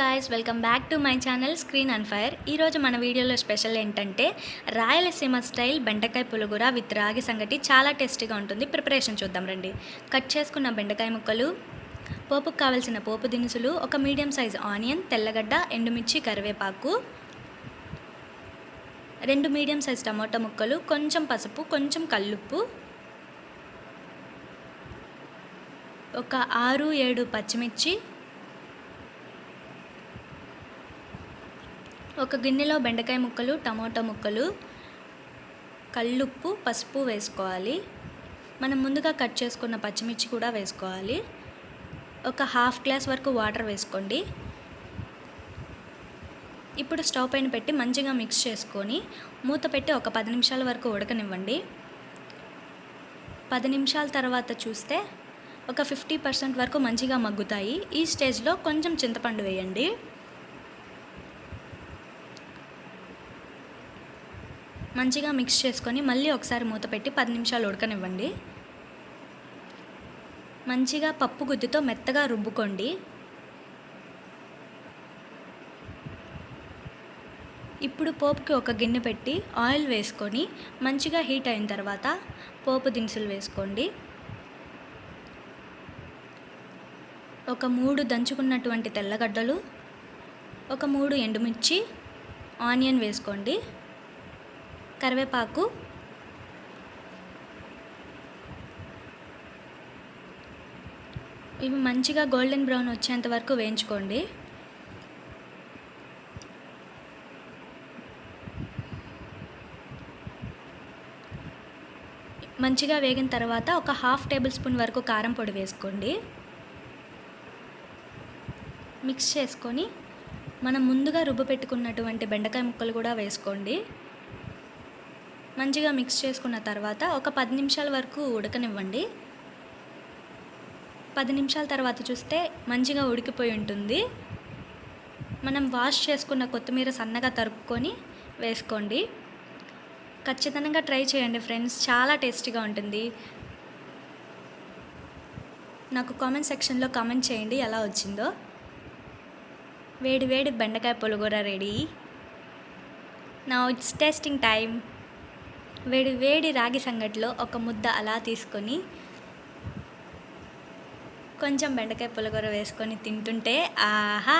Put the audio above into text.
Guys welcome back to my channel screen and fire ఈరోజు మన వీడియోలో స్పెషల్ ఏంటంటే రాయలసీమ స్టైల్ బెండకాయ పులుగుర విత్ రాగి సంగటి చాలా టేస్టీగా ఉంటుంది. ప్రిపరేషన్ చూద్దాం రండి. కట్ చేసుకున్న బెండకాయ ముక్కలు పోపుకు కావలసిన పోపు దినుసులు ఒక మీడియం సైజ్ ఆనియన్ తెల్లగడ్డ ఎండుమిర్చి కరివేపాకు రెండు మీడియం సైజ్ టమాటా ముక్కలు కొంచెం పసుపు కొంచెం కల్లుప్పు ఒక ఆరు ఏడు పచ్చిమిర్చి ఒక గిన్నెలో బెండకాయ ముక్కలు టమోటా ముక్కలు కల్లుప్పు పసుపు వేసుకోవాలి. మనం ముందుగా కట్ చేసుకున్న పచ్చిమిర్చి కూడా వేసుకోవాలి. ఒక హాఫ్ గ్లాస్ వరకు వాటర్ వేసుకోండి. ఇప్పుడు స్టవ్ పైన పెట్టి మంచిగా మిక్స్ చేసుకొని మూత పెట్టి ఒక పది నిమిషాల వరకు ఉడకనివ్వండి. పది నిమిషాల తర్వాత చూస్తే ఒక ఫిఫ్టీ పర్సెంట్ వరకు మంచిగా మగ్గుతాయి. ఈ స్టేజ్లో కొంచెం చింతపండు వేయండి. మంచిగా మిక్స్ చేసుకొని మళ్ళీ ఒకసారి మూత పెట్టి పది నిమిషాలు ఉడకనివ్వండి. మంచిగా పప్పు గుద్దుతో మెత్తగా రుబ్బుకోండి. ఇప్పుడు పోపుకి ఒక గిన్నె పెట్టి ఆయిల్ వేసుకొని మంచిగా హీట్ అయిన తర్వాత పోపు దినుసులు వేసుకోండి. ఒక మూడు దంచుకున్నటువంటి తెల్లగడ్డలు ఒక మూడు ఎండుమిర్చి ఆనియన్ వేసుకోండి. కరివేపాకు. ఇవి మంచిగా గోల్డెన్ బ్రౌన్ వచ్చేంత వరకు వేయించుకోండి. మంచిగా వేగిన తర్వాత ఒక హాఫ్ టేబుల్ స్పూన్ వరకు కారం పొడి వేసుకోండి. మిక్స్ చేసుకొని మనం ముందుగా రుబ్బు పెట్టుకున్నటువంటి బెండకాయ ముక్కలు కూడా వేసుకోండి. మంచిగా మిక్స్ చేసుకున్న తర్వాత ఒక పది నిమిషాల వరకు ఉడకనివ్వండి. పది నిమిషాల తర్వాత చూస్తే మంచిగా ఉడికిపోయి ఉంటుంది. మనం వాష్ చేసుకున్న కొత్తిమీర సన్నగా తరుపుకొని వేసుకోండి. ఖచ్చితంగా ట్రై చేయండి ఫ్రెండ్స్ చాలా టేస్టీగా ఉంటుంది. నాకు కామెంట్ సెక్షన్లో కామెంట్ చేయండి ఎలా వచ్చిందో. వేడి వేడి బెండకాయ పులిగూర రెడీ. నా ఇట్స్ టేస్టింగ్ టైం వేడి వేడి రాగి సంగట్లో ఒక ముద్ద అలా తీసుకొని కొంచెం బెండకాయ పులగూర వేసుకొని తింటుంటే ఆహా